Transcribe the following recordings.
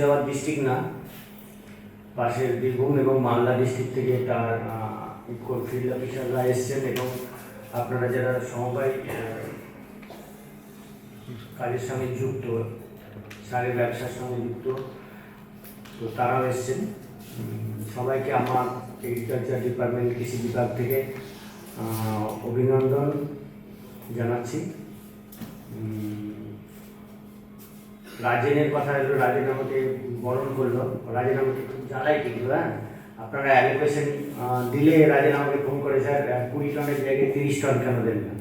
Murshidabad district না, পাশের বীরভূম এবং মালদা ডিস্ট্রিক্ট থেকে তার ফিল্ড অফিসাররা এসছেন এবং আপনারা যারা সমবায় কাজের সঙ্গে যুক্ত, সারের ব্যবসার সঙ্গে যুক্ত, তো তারাও এসছেন। সবাইকে আমার এগ্রিকালচার ডিপার্টমেন্ট কৃষি বিভাগ থেকে অভিনন্দন জানাচ্ছি। উম, রাজেনের কথা এলো রাজেন আমাকে বরণ করল। রাজেন আমাকে খুব জ্বালাই কিন্তু হ্যাঁ? আপনারা অ্যালোকেশন দিলে রাজেন আমাকে ফোন করে স্যার কুড়ি টনের জায়গায় তিরিশ টন কেন দেন না?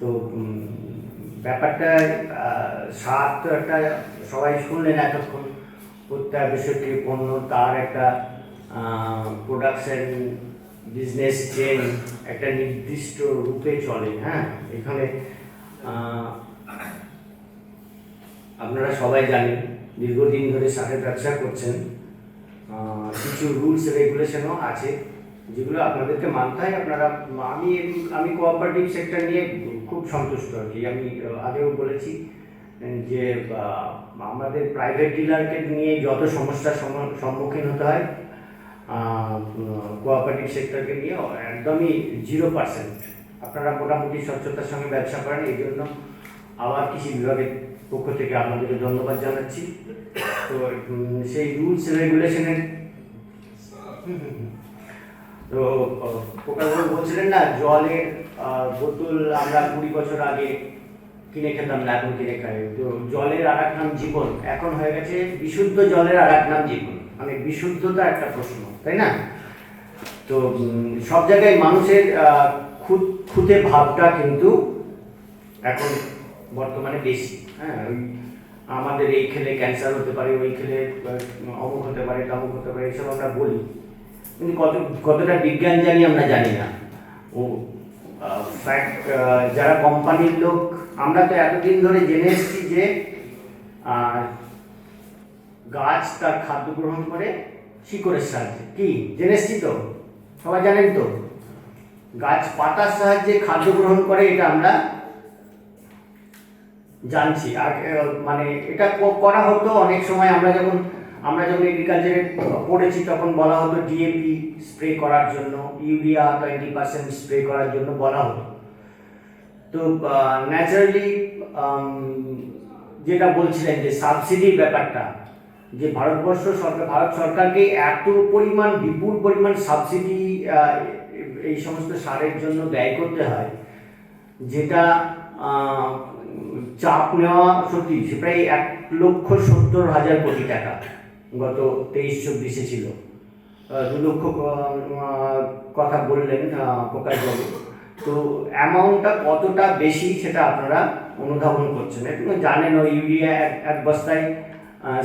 তো ব্যাপারটা স্বাদ তো একটা সবাই শুনলেন এতক্ষণ। প্রত্যাবশ্যকীয় পণ্য তার একটা প্রোডাকশন বিজনেস চেন একটা নির্দিষ্ট রূপে চলে হ্যাঁ? এখানে আপনারা সবাই জানেন, দীর্ঘদিন ধরে সাথে ব্যবসা করছেন কিছু রুলস রেগুলেশনও আছে, যেগুলো আপনাদেরকে মানতে হয় আপনারা, আমি আমি কোঅপারেটিভ সেক্টর নিয়ে খুব সন্তুষ্ট আর কি। আমি আগেও বলেছি যে আমাদের প্রাইভেট ডিলারকে নিয়ে যত সমস্যার সম্মুখীন হতে হয় কোঅপারেটিভ সেক্টরকে নিয়ে একদমই জিরো পার্সেন্ট আপনারা মোটামুটি স্বচ্ছতার সঙ্গে ব্যবসা করেন, এই জন্য আবার কৃষি বিভাগের পক্ষ থেকে আপনাদেরকে ধন্যবাদ জানাচ্ছি। তো সেই রুলস রেগুলেশনের তো প্রকাশবাবু বলছিলেন না, জলের বোতল আমরা কুড়ি বছর আগে কিনে খেতাম না, এখন কিনে খাই। তো জলের আর এক নাম জীবন, এখন হয়ে গেছে বিশুদ্ধ জলের আর এক নাম জীবন। মানে বিশুদ্ধতা একটা প্রশ্ন, তাই না? তো সব জায়গায় মানুষের খুঁত, খুঁতে ভাবটা কিন্তু এখন বর্তমানে বেশি হ্যাঁ? ওই আমাদের এই খেলে ক্যান্সার হতে পারে ওই খেলে অমুক হতে পারে, তমুক হতে পারে, এসব আমরা বলি। কিন্তু কত, কতটা বিজ্ঞান জানি আমরা জানি না। ও ফ্যাক্ট যারা কোম্পানির লোক, আমরা তো এতদিন ধরে জেনে এসেছি যে গাছ তার খাদ্য গ্রহণ করে শিকড়ের সাহায্যে। কি? জেনে এসছি তো? সবাই জানেন তো? গাছ পাতার সাহায্যে খাদ্য গ্রহণ করে, এটা আমরা জানছি। আর মানে এটা করা হতো অনেক সময় আমরা যখন আমরা যখন এগ্রিকালচারে পড়েছি তখন বলা হতো ডিএপি স্প্রে করার জন্য ইউরিয়া টোয়েন্টি পার্সেন্ট স্প্রে করার জন্য বলা হতো। তো ন্যাচারালি যেটা বলছিলেন যে সাবসিডির ব্যাপারটা, যে ভারতবর্ষ সরকার, ভারত সরকারকে এত পরিমাণ, বিপুল পরিমাণ সাবসিডি এই সমস্ত সারের জন্য ব্যয় করতে হয়, যেটা চাপ নেওয়া সত্যি প্রায় এক লক্ষ সত্তর হাজার কোটি টাকা। গত তেইশ চব্বিশে ছিল। দু লক্ষ কথা বললেন প্রকাশবাবু। তো অ্যামাউন্টটা কতটা বেশি সেটা আপনারা অনুধাবন করছেন। এবং জানেন, ওই ইউরিয়া এক এক বস্তায়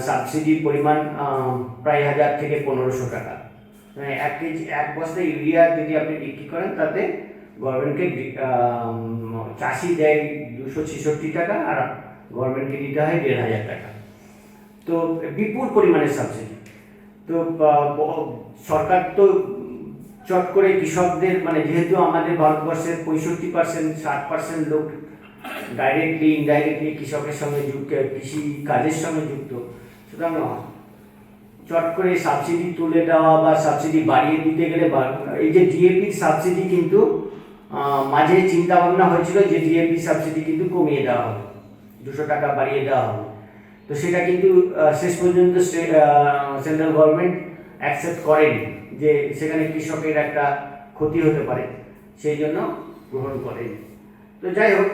সাবসিডির পরিমাণ প্রায় হাজার থেকে পনেরোশো টাকা। মানে এক কেজি, এক বস্তা ইউরিয়া যদি আপনি বিক্রি করেন, তাতে গভর্নমেন্টকে চাষি দেয় দুশো ছেষট্টি টাকা আর গভর্নমেন্টকে দিতে হয় দেড় হাজার টাকা। তো বিপুল পরিমাণে সাবসিডি তো সরকার তো চট করে কৃষকদের মানে যেহেতু আমাদের ভারতবর্ষের পঁয়ষট্টি পার্সেন্ট ষাট পার্সেন্ট লোক ডাইরেক্টলি ইনডাইরেক্টলি কৃষকের সঙ্গে যুক্ত, কৃষি কাজের সঙ্গে যুক্ত, সুতরাং চট করে সাবসিডি তুলে দেওয়া বা সাবসিডি বাড়িয়ে দিতে গেলে এই যে ডিএপি সাবসিডি কিন্তু মাঝে চিন্তা ভাবনা হয়েছিল যে ডিএপি সাবসিডি কিন্তু কমিয়ে দেওয়া হবে, দুশো টাকা বাড়িয়ে দেওয়া হবে। তো সেটা কিন্তু শেষ পর্যন্ত সেন্ট্রাল গভর্নমেন্ট অ্যাকসেপ্ট করেনি যে সেখানে কৃষকের একটা ক্ষতি হতে পারে, সেই জন্য গ্রহণ করেনি। তো যাই হোক,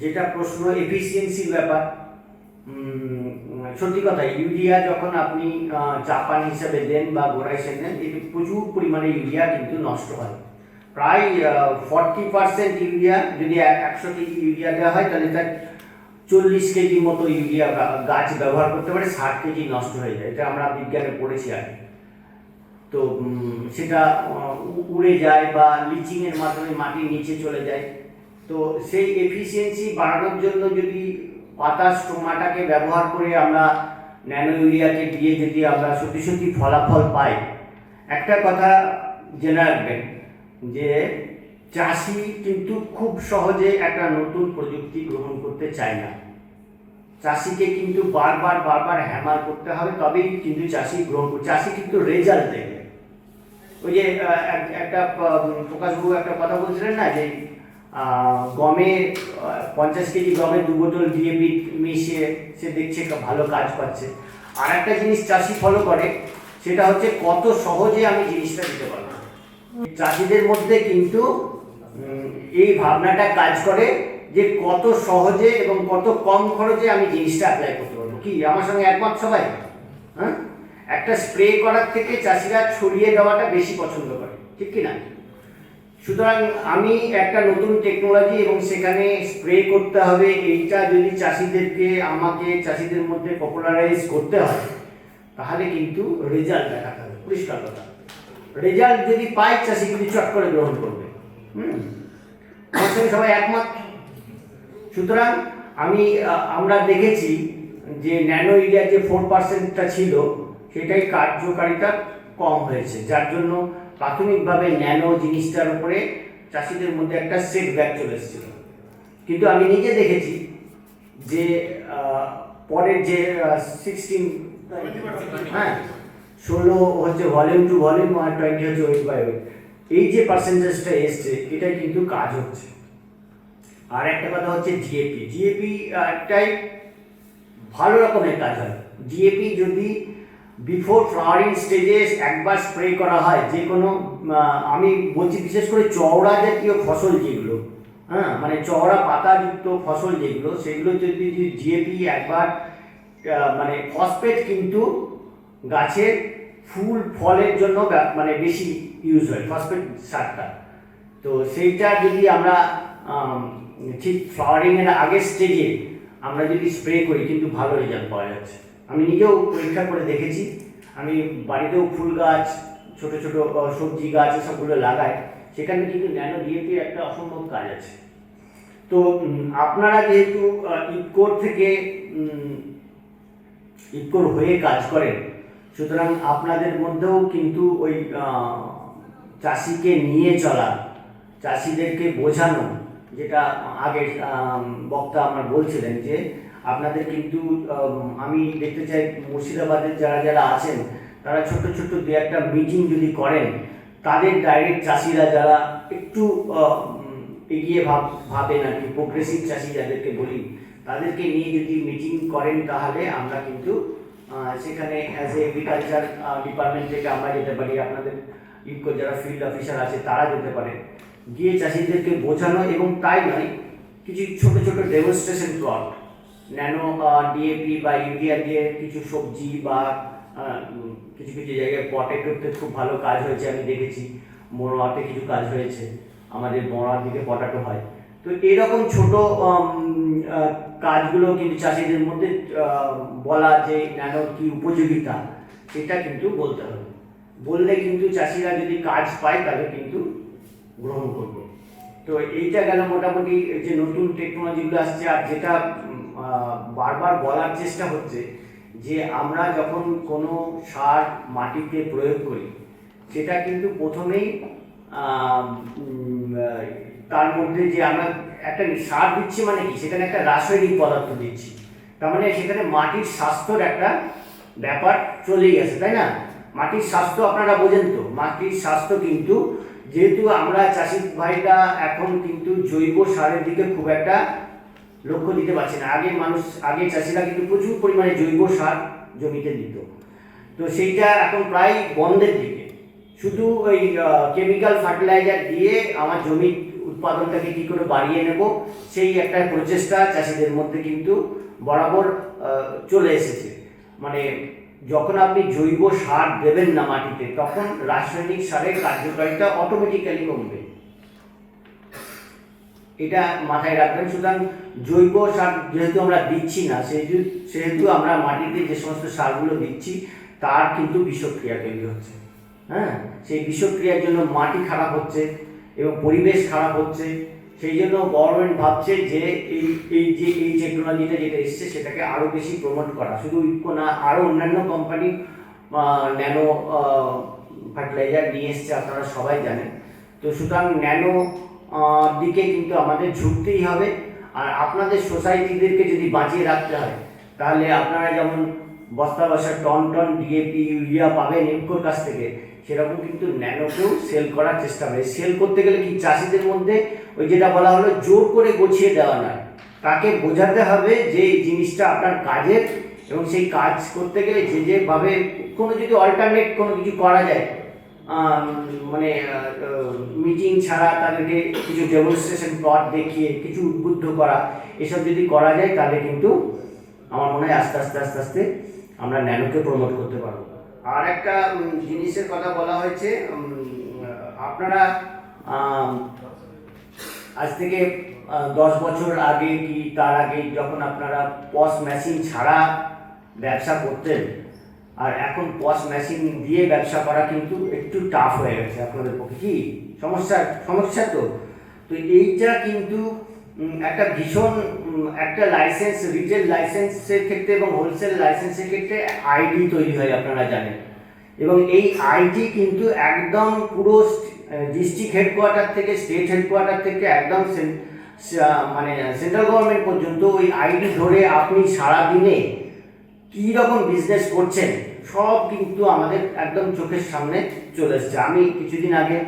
যেটা প্রশ্ন এফিসিয়েন্সির ব্যাপার সত্যি কথা, ইউরিয়া যখন আপনি চাপান হিসাবে দেন বা গোড়াইসেন দেন এটি প্রচুর পরিমাণে ইউরিয়া কিন্তু নষ্ট হয়। প্রায় ফর্টি পার্সেন্ট ইউরিয়া যদি এক- একশো কেজি ইউরিয়া দেওয়া হয়, তাহলে তার চল্লিশ কেজি মতো ইউরিয়া গাছ ব্যবহার করতে পারে, ষাট কেজি নষ্ট হয়ে যায়। এটা আমরা বিজ্ঞানে পড়েছি আগে। তো সেটা উড়ে যায় বা লিচিংয়ের মাধ্যমে মাটির নিচে চলে যায়। তো সেই এফিসিয়েন্সি বাড়ানোর জন্য যদি পাতা স্টোমাটাকে ব্যবহার করে আমরা ন্যানো ইউরিয়াকে দিয়ে যদি আমরা সত্যি সত্যি ফলাফল পাই, একটা কথা জেনে রাখবেন যে চাষি কিন্তু খুব সহজে একটা নতুন প্রযুক্তি গ্রহণ করতে চায় না। চাষিকে কিন্তু বারবার বারবার হ্যামার করতে হবে, তবেই কিন্তু চাষি গ্রহণ করবে চাষি কিন্তু রেজাল্ট দেখবে। ওই যে একটা প্রকাশবাবু একটা কথা বলছিলেন না যে গমে পঞ্চাশ কেজি গমে দু বোতল ডিএপি মিশিয়ে সে দেখছে ভালো কাজ পাচ্ছে আর একটা জিনিস চাষি ফলো করে, সেটা হচ্ছে কত সহজে আমি জিনিসটা দিতে পারব। চাষিদের মধ্যে কিন্তু এই ভাবনাটা কাজ করে যে কত সহজে এবং কত কম খরচে আমি জিনিসটা অ্যাপ্লাই করতে পারব। কি, আমার সঙ্গে একমত সবাই? হ্যাঁ? একটা স্প্রে করার থেকে চাষিরা ছড়িয়ে দেওয়াটা বেশি পছন্দ করে, ঠিক কি না? সুতরাং আমি একটা নতুন টেকনোলজি এবং সেখানে স্প্রে করতে হবে, এইটা যদি চাষিদেরকে, আমাকে চাষিদের মধ্যে পপুলারাইজ করতে হয়, তাহলে কিন্তু রেজাল্ট দেখাতে হবে, পরিষ্কার কথা। রেজাল্ট যদি পায়, চাষি কিন্তু চট করে গ্রহণ করবে। হুম? আমার সবাই একমত। সুতরাং আমি আমরা দেখেছি যে ন্যানো ইউরিয়ার যে ফোর পার্সেন্টটা ছিল, সেটাই কার্যকারিতা কম হয়েছে, যার জন্য প্রাথমিকভাবে ন্যানো জিনিসটার উপরে চাষিদের মধ্যে একটা সেট ব্যাক চলে এসেছিল। কিন্তু আমি নিজে দেখেছি যে পরের যে সিক্সটিন হ্যাঁ ষোলো হচ্ছে ভলিউম টু ভলিউম আর টোয়েন্টি হচ্ছে ওয়েট বাই ওয়েট এই যে পার্সেন্টেজটা এসছে, এটা কিন্তু কাজ হচ্ছে। আর একটা কথা হচ্ছে জিএপি জিএপি একটাই ভালো রকমের কাজ হয়। জিএপি যদি বিফোর ফ্লাওয়ারিং স্টেজে একবার স্প্রে করা হয়, যে কোনো আমি বলছি বিশেষ করে চওড়া জাতীয় ফসল যেগুলো হ্যাঁ মানে চওড়া পাতাযুক্ত ফসল যেগুলো, সেগুলো যদি জিএপি একবার মানে ফসফেট কিন্তু গাছের ফুল ফলের জন্য মানে বেশি ইউজ হয় ফসফেট সারটা। তো সেইটা যদি আমরা ঠিক ফ্লাওয়ারিংয়ের আগের স্টেজে আমরা যদি স্প্রে করি, কিন্তু ভালো রেজাল্ট পাওয়া যাচ্ছে। আমি নিজেও পরীক্ষা করে দেখেছি। আমি বাড়িতেও ফুল গাছ ছোট ছোট সবজি গাছ এসবগুলো লাগাই। সেখানে কিন্তু ন্যানো ডিএপি একটা অসম্ভব কাজ আছে। তো আপনারা যেহেতু ইফকোর থেকে উম, ইফকোর হয়ে কাজ করেন সুতরাং আপনাদের মধ্যেও কিন্তু ওই চাষিকে নিয়ে চলা চাষিদেরকে বোঝানো যেটা আগের বক্তা আমার বলছিলেন যে আপনাদের কিন্তু আমি দেখতে চাই মুর্শিদাবাদের যারা যারা আছেন, তারা ছোট ছোট দু একটা মিটিং যদি করেন, তাদের ডাইরেক্ট চাষিরা যারা একটু এগিয়ে ভাব, ভাবেন আর কি প্রোগ্রেসিভ চাষি যাদেরকে বলি, তাদেরকে নিয়ে যদি মিটিং করেন তাহলে আমরা কিন্তু সেখানে অ্যাজ এ এগ্রিকালচার ডিপার্টমেন্ট থেকে আমরা যেতে পারি। আপনাদের ইফকো যারা ফিল্ড অফিসার আছে, তারা যেতে পারে। গিয়ে চাষিদেরকে বোঝানো এবং তাই নয়, কিছু ছোট ছোট ডেমনস্ট্রেশন প্লট ন্যানো ডিএপি বা ইউরিয়া দিয়ে কিছু সবজি বা কিছু কিছু জায়গায় পটে করতে খুব ভালো কাজ হয়েছে, আমি দেখেছি। মনোয়াতে কিছু কাজ হয়েছে, আমাদের মনোয়ার দিকে পটাটো হয়। তো এরকম ছোট কাজগুলো কিন্তু চাষিদের মধ্যে বলা যে ন্যানো কি উপযোগিতা, সেটা কিন্তু বলতে হবে। বললে কিন্তু চাষিরা যদি কাজ পায়, তাহলে কিন্তু গ্রহণ করবে। তো এইটা গেল মোটামুটি যে নতুন টেকনোলজিগুলো আসছে, আর যেটা বারবার বলার চেষ্টা হচ্ছে যে আমরা যখন কোনো সার মাটিতে প্রয়োগ করি, সেটা কিন্তু প্রথমেই তার মধ্যে যে আমরা একটা সার দিচ্ছি মানে কি? সেখানে একটা রাসায়নিক পদার্থ দিচ্ছি। তার মানে সেখানে মাটির স্বাস্থ্যর একটা ব্যাপার চলেই গেছে, তাই না? মাটির স্বাস্থ্য আপনারা বোঝেন তো। মাটির স্বাস্থ্য কিন্তু যেহেতু আমরা চাষি ভাইরা এখন কিন্তু জৈব সারের দিকে খুব একটা লক্ষ্য দিতে পারছে না। আগে মানুষ আগে চাষিরা কিন্তু প্রচুর পরিমাণে জৈব সার জমিতে দিত। তো সেইটা এখন প্রায় বন্ধের দিকে। শুধু ওই কেমিক্যাল ফার্টিলাইজার দিয়ে আমার জমির উৎপাদনটাকে কী করে বাড়িয়ে নেব, সেই একটা প্রচেষ্টা চাষিদের মধ্যে কিন্তু বরাবর চলে এসেছে। মানে যখন আপনি জৈব সার দেবেন না মাটিতে, তখন রাসায়নিক সারের কার্যকারিতা অটোমেটিক্যালি কমবে। এটা মাথায় রাখবেন। সুতরাং জৈব সার যেহেতু আমরা দিচ্ছি না, সেহেতু আমরা মাটিতে যে সমস্ত সারগুলো দিচ্ছি, তার কিন্তু বিষক্রিয়া তৈরি হচ্ছে। হ্যাঁ? সেই বিষক্রিয়ার জন্য মাটি খারাপ হচ্ছে এবং পরিবেশ খারাপ হচ্ছে। সেই জন্য গভর্নমেন্ট ভাবছে যে এই এই যে, এই টেকনোলজিটা যেটা এসছে, সেটাকে আরও বেশি প্রমোট করা। শুধু ইফকো না আরও অন্যান্য কোম্পানি ন্যানো ফার্টিলাইজার নিয়ে এসছে, আপনারা সবাই জানেন। তো সুতরাং ন্যানো দিকে কিন্তু আমাদের ঝুঁকতেই হবে। আর আপনাদের সোসাইটিদেরকে যদি বাঁচিয়ে রাখতে হয়, তাহলে আপনারা যেমন বস্তা বসা টন টন ডিএপি ইউরিয়া পাবেন ইনকোর কাছ থেকে, সেরকম কিন্তু ন্যানোকেও সেল করার চেষ্টা করে সেল করতে গেলে কি চাষিদের মধ্যে ওই যেটা বলা হলো জোর করে গোছিয়ে দেওয়া নয়। তাকে বোঝাতে হবে যে এই জিনিসটা আপনার কাজের এবং সেই কাজ করতে গেলে যে যেভাবে কোনো যদি অল্টারনেট কোনো কিছু করা যায় মানে মিটিং ছাড়া তাদেরকে কিছু ডেমনস্ট্রেশন প্লট দেখিয়ে, কিছু উদ্বুদ্ধ করা, এসব যদি করা যায়, তাহলে কিন্তু আমার মনে হয় আস্তে আস্তে আস্তে আস্তে আমরা ন্যানোকে প্রমোট করতে পারব। আর একটা জিনিসের কথা বলা হয়েছে আপনারা আজ থেকে দশ বছর আগে কি তার আগে যখন আপনারা পস মেশিন ছাড়া ব্যবসা করতেন আর এখন পস মেশিন দিয়ে ব্যবসা করা কিন্তু একটু টাফ হয়ে গেছে আপনাদের পক্ষে। কি? সমস্যা সমস্যা তো? তো এইটা কিন্তু একটা ভীষণ একটা লাইসেন্স রিটেল লাইসেন্সের ক্ষেত্রে এবং হোলসেল লাইসেন্সের ক্ষেত্রে আইডি তৈরি হয়, আপনারা জানেন। এবং এই আইটি কিন্তু একদম পুরো ডিস্ট্রিক্ট হেডকোয়ার্টার থেকে স্টেট হেডকোয়ার্টার থেকে একদম মানে সেন্ট্রাল গভর্নমেন্ট পর্যন্ত ওই আইডি ধরে আপনি সারা দিনে কী রকম বিজনেস করছেন? সব কিন্তু আমাদের একদম চোখের সামনে চলে এসছে। আমি কিছুদিন আগে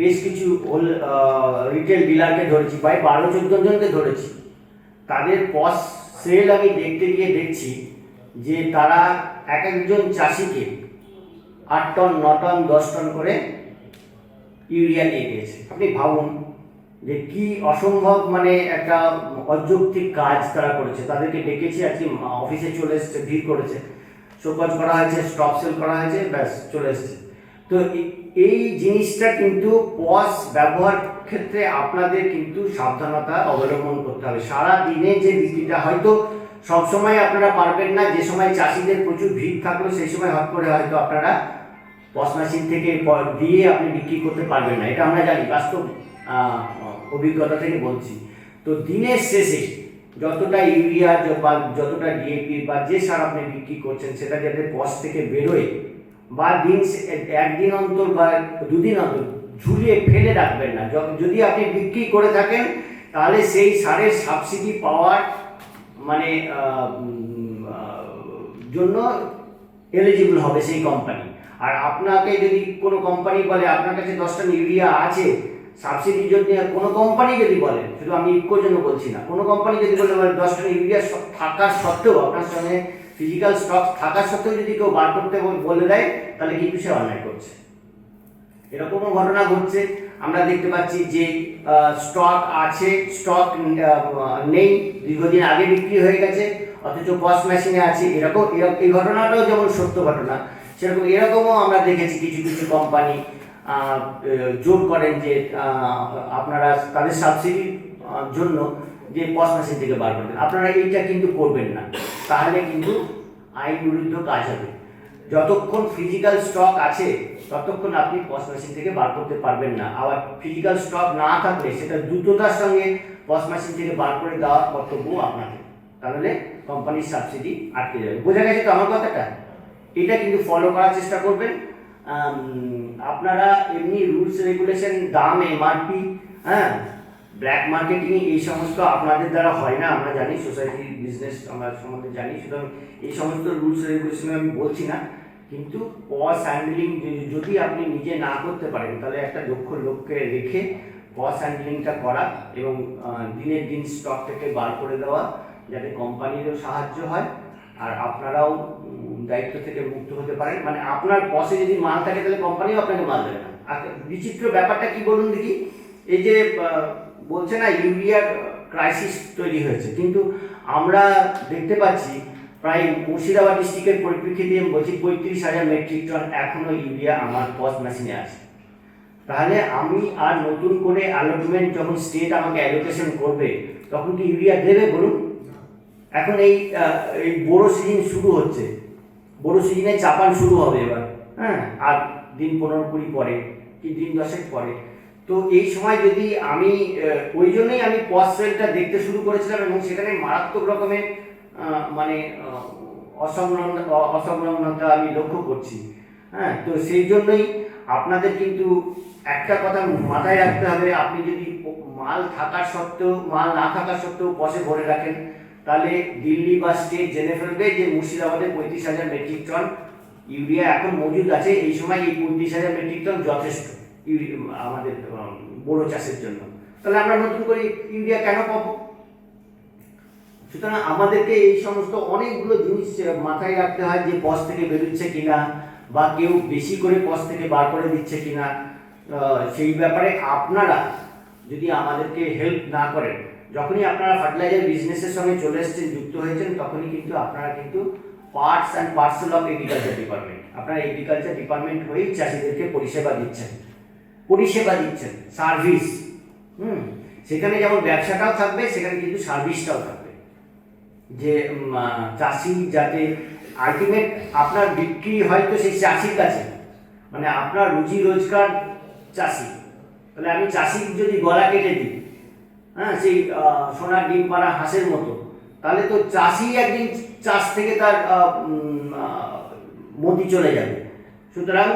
বেশ কিছু রিটেল ডিলারকে ধরেছি, প্রায় বারো, চোদ্দ জনকে ধরেছি। তাদের পস সেল আমি দেখতে গিয়ে দেখছি যে তারা এক একজন চাষিকে আট টন, ন টন, দশ টন করে ইউরিয়া দিয়ে দিয়েছে। আপনি ভাবুন যে কি অসম্ভব মানে একটা অযৌক্তিক কাজ তারা করেছে। তাদেরকে ডেকেছি, আজকে অফিসে চলে এসেছে, ভিড় করেছে। শোকজ করা হয়েছে স্টপ সেল করা হয়েছে, ব্যাস, চলে এসেছে। তো এই জিনিসটা কিন্তু পস ব্যবহার ক্ষেত্রে আপনাদের কিন্তু সাবধানতা অবলম্বন করতে হবে। সারা দিনে যে বিক্রিটা হয়তো সবসময় আপনারা পারবেন না, যে সময় চাষিদের প্রচুর ভিড় থাকল, সেই সময় হট করে হয়তো আপনারা পস মেশিন থেকে দিয়ে আপনি বিক্রি করতে পারবেন না। এটা আমরা জানি, বাস্তব অভিজ্ঞতা থেকে বলছি। তো দিনের শেষে যতটা ইউরিয়া বা যতটা ডিএপি বা যে সার আপনি বিক্রি করছেন, সেটা যাতে পস থেকে বেরোয় বা দিন একদিন অন্তর বা দুদিন অন্তর ঝুলিয়ে ফেলে রাখবেন না। যদি আপনি বিক্রি করে থাকেন, তাহলে সেই সারের সাবসিডি পাওয়ার মানে জন্য এলিজিবল হবে সেই কোম্পানি আর আপনাকে যদি কোনো কোম্পানি বলে, আপনার কাছে দশটা ইউরিয়া আছে সাবসিডির জন্য কোনো কোম্পানি যদি বলে শুধু আমি ইফকোর জন্য বলছি না, কোনো কোম্পানি যদি বলে বলে দশটা ইউরিয়া স- থাকার সত্ত্বেও, আপনার সঙ্গে ফিজিক্যাল স্টক থাকার সত্ত্বেও যদি কেউ বার করতে বলে দেয়, তাহলে কিন্তু সে অন্যায় করছে। এরকমও ঘটনা ঘটছে। আমরা দেখতে পাচ্ছি যে স্টক আছে স্টক নেই, দীর্ঘদিন আগে বিক্রি হয়ে গেছে, অথচ পস মেশিনে আছে। এরকম- এই ঘটনাটাও যেমন সত্য ঘটনা, সেরকম এরকমও আমরা দেখেছি কিছু কিছু কোম্পানি জোর করেন যে আপনারা তাদের সাবসিডির জন্য যে মেশিন থেকে বার করবেন আপনারা এইটা কিন্তু করবেন না। তাহলে কিন্তু আইন বিরুদ্ধ কাজ হবে। যতক্ষণ ফিজিক্যাল স্টক আছে, ততক্ষণ আপনি মেশিন থেকে বার করতে পারবেন না। আবার ফিজিক্যাল স্টক না থাকলে সেটা দ্রুততার সঙ্গে মেশিন থেকে বার করে দেওয়ার কর্তব্য আপনাদের। তাহলে কোম্পানির সাবসিডি আটকে যাবে। বোঝা গেছে তো আমার কথাটা? এটা কিন্তু ফলো করার চেষ্টা করবেন। আপনারা এমনি রুলস রেগুলেশন দাম এমআরপি হ্যাঁ? ব্ল্যাক মার্কেটিং এই সমস্ত আপনাদের দ্বারা হয় না, আমরা জানি সোসাইটি বিজনেস আমরা সম্বন্ধে জানি, সুতরাং এই সমস্ত রুলস রেগুলেশন আমি বলছি না, কিন্তু পস হ্যান্ডলিং যদি আপনি নিজে না করতে পারেন, তাহলে একটা দক্ষ লোককে রেখে পস হ্যান্ডলিংটা করা এবং দিনের দিন স্টক থেকে বার করে দেওয়া, যাতে কোম্পানিরও সাহায্য হয়, আর আপনারাও দায়িত্ব থেকে মুক্ত হতে পারেন মানে আপনার পসে যদি মাল থাকে তাহলে কোম্পানিও আপনাকে মাল দেবে না। আর বিচিত্র ব্যাপারটা কি বলুন দেখি? এই যে বলছে না ইউরিয়ার ক্রাইসিস তৈরি হয়েছে। কিন্তু আমরা দেখতে পাচ্ছি প্রায় মুর্শিদাবাদ ডিস্ট্রিক্টের পরিপ্রেক্ষিতে আমি বলছি পঁয়ত্রিশ হাজার মেট্রিক টন এখনও ইউরিয়া আমার পস মেশিনে আছে। তাহলে আমি আর নতুন করে অ্যালটমেন্ট যখন স্টেট আমাকে অ্যালোকেশন করবে তখন কি ইউরিয়া দেবে বলুন? এখন এই এই বড়ো সিজন শুরু হচ্ছে। বড়ো সিজনে চাপান শুরু হবে এবার হ্যাঁ? আর দিন পনেরো কুড়ি পরে কি দিন দশেক পরে। তো এই সময় যদি আমি ওই জন্যই আমি পস সেলটা দেখতে শুরু করেছিলাম এবং সেখানে মারাত্মক রকমের মানে অসংলগ্নতা আমি লক্ষ্য করছি হ্যাঁ? তো সেই জন্যই আপনাদের কিন্তু একটা কথা মাথায় রাখতে হবে, আপনি যদি মাল থাকার সত্ত্বেও, মাল না থাকার সত্ত্বেও পসে ভরে রাখেন তাহলে দিল্লি বা স্টেট জেনে ফেলবে যে মুর্শিদাবাদে পঁয়ত্রিশ হাজার মেট্রিক টন ইউরিয়া এখন মজুদ আছে। এই সময় এই পঁয়ত্রিশ হাজার মেট্রিক টন যথেষ্ট আমাদের বড় চাষের জন্য। তাহলে আমরা নতুন করে ইউরিয়া কেন পাবো? সুতরাং আমাদেরকে এই সমস্ত অনেকগুলো জিনিস মাথায় রাখতে হয় যে পস থেকে বেরোচ্ছে কিনা বা কেউ বেশি করে পস থেকে বার করে দিচ্ছে কিনা। সেই ব্যাপারে আপনারা যদি আমাদেরকে হেল্প না করেন যখনই আপনারা ফার্টিলাইজার বিজনেসের সঙ্গে চলে এসেছেন, যুক্ত হয়েছেন, তখনই কিন্তু আপনারা কিন্তু parts and parcel of agriculture department আপনারা এগ্রিকালচার ডিপার্টমেন্ট হয়েই চাষিদেরকে পরিষেবা দিচ্ছেন। পরিষেবা দিচ্ছেন সার্ভিস হুম, সেখানে যেমন ব্যবসাটাও থাকবে, সেখানে কিন্তু সার্ভিসটাও থাকবে। যে চাষি যাতে আলটিমেট আপনার বিক্রি হয়তো সেই চাষির কাছে মানে আপনার রুজি রোজগার চাষি। তাহলে আমি চাষির যদি গলা কেটে দিই হ্যাঁ সেই সোনার ডিম পাড়া হাঁসের মতো। তাহলে তো চাষি একদিন চাষ থেকে তার মতি চলে যাবে। সুতরাং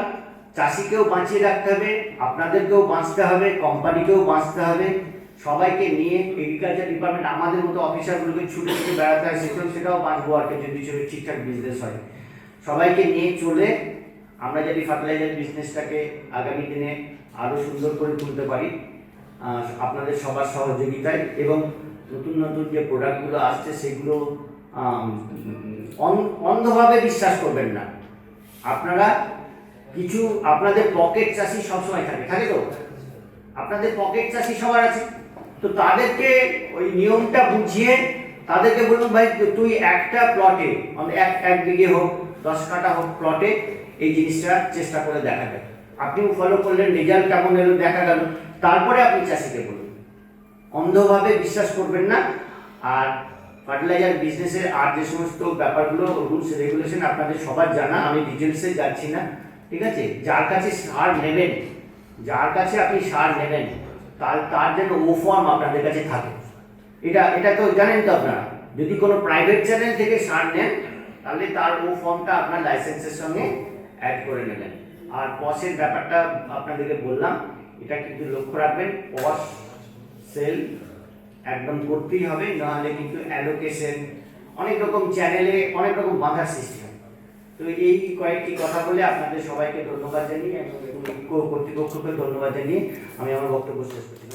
চাষিকেও বাঁচিয়ে রাখতে হবে, আপনাদেরকেও বাঁচতে হবে, কোম্পানিকেও বাঁচতে হবে। সবাইকে নিয়ে এগ্রিকালচার ডিপার্টমেন্ট আমাদের মতো অফিসারগুলোকে ছুটে ছুটে বেড়াতে হয়, সেটাও সেটাও বাঁচবো আর কি, যদি সেটা ঠিকঠাক বিজনেস হয়। সবাইকে নিয়ে চলে আমরা যদি ফার্টিলাইজার বিজনেসটাকে আগামী দিনে আরও সুন্দর করে তুলতে পারি। আপনাদের সবার সহযোগিতায় এবং নতুন নতুন যে প্রোডাক্টগুলো আসছে সেগুলো অন- অন্ধভাবে বিশ্বাস করবেন না। আপনারা কিছু, আপনাদের পকেট চাষি সবসময় থাকে থাকে তো? আপনাদের পকেট চাষি সবার আছে। তো তাদেরকে ওই নিয়মটা বুঝিয়ে তাদেরকে বলুন ভাই তুই একটা প্লটে এক এক বিঘে হোক, দশ কাটা হোক প্লটে এই জিনিসটা চেষ্টা করে দেখা যায়। আপনিও ফলো করলেন রেজাল্ট কেমন এলো, দেখা গেল। তারপরে আপনি চাষিকে বলুন। অন্ধভাবে বিশ্বাস করবেন না। আর ফার্টিলাইজার বিজনেসের আর যে সমস্ত ব্যাপারগুলো রুলস রেগুলেশন আপনাদের সবার জানা, আমি ডিটেলসে যাচ্ছি না, ঠিক আছে? যার কাছে সার নেবেন, যার কাছে আপনি সার নেবেন, তার তার যেন ও ফর্ম আপনাদের কাছে থাকে। এটা এটা তো জানেন তো আপনারা, যদি কোনো প্রাইভেট চ্যানেল থেকে সার নেন, তাহলে তার ও ফর্মটা আপনার লাইসেন্সের সঙ্গে অ্যাড করে নেবেন। আর পসের ব্যাপারটা আপনাদেরকে বললাম, এটা কিন্তু লক্ষ্য রাখবেন পস সেল একদম করতেই হবে, নাহলে কিন্তু অ্যালোকেশন অনেক রকম চ্যানেলে অনেক রকম বাধা সৃষ্টি হয়। তো এই কয়েকটি কথা বলে আপনাদের সবাইকে ধন্যবাদ জানিয়ে, এবং কর্তৃপক্ষকে ধন্যবাদ জানিয়ে আমি আমার বক্তব্য শেষ করছি।